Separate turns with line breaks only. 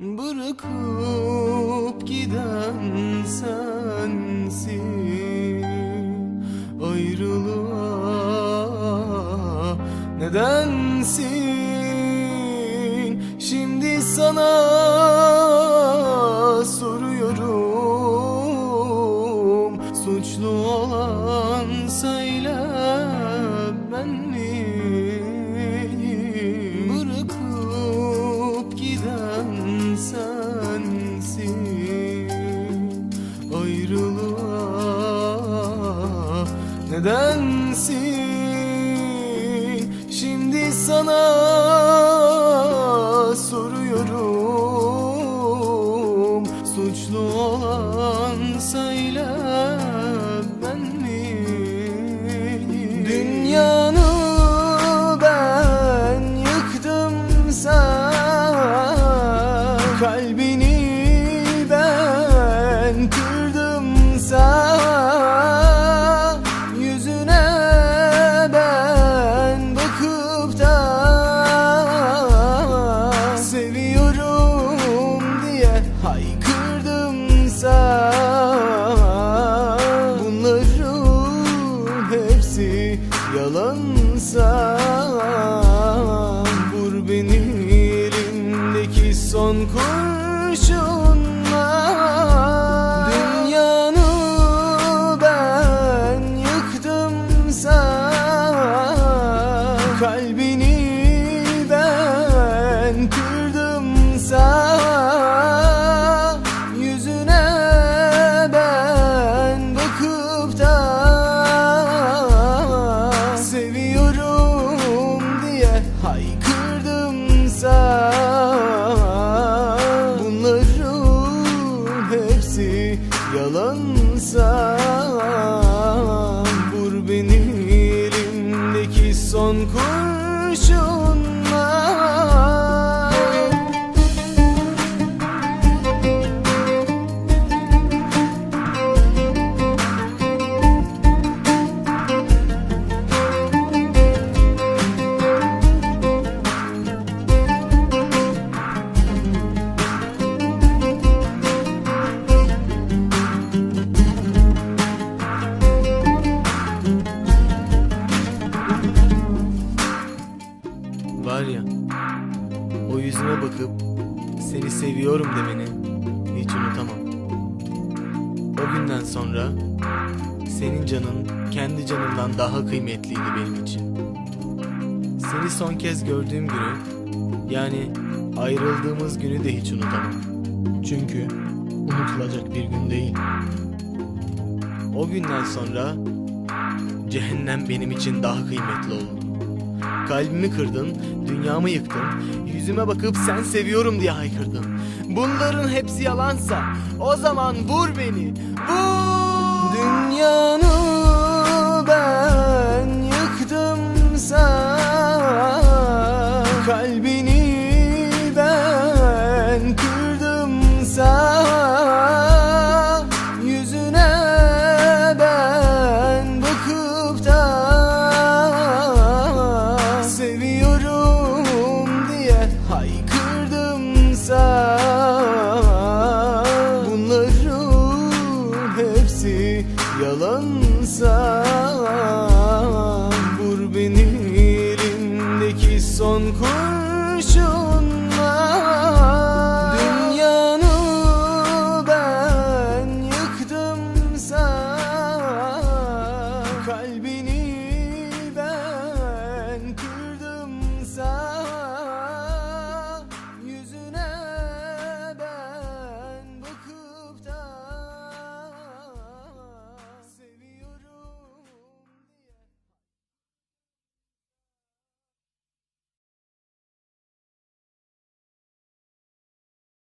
Bırakıp giden sensin. Ayrılığa nedensin? Şimdi sana nedensin? Şimdi sana yalansa Vur beni elimdeki son kurşunla son kurşunla Seni seviyorum demeni Hiç unutamam. O günden sonra Senin canın Kendi canımdan daha kıymetliydi benim için. Seni son kez gördüğüm günü Yani ayrıldığımız günü de hiç unutamam. Çünkü Unutulacak bir gün değil. O günden sonra Cehennem benim için daha kıymetli oldu Kalbimi kırdın, dünyamı yıktın, yüzüme bakıp sen seviyorum diye haykırdın. Bunların hepsi yalansa o zaman vur beni, vur! Son kurşunla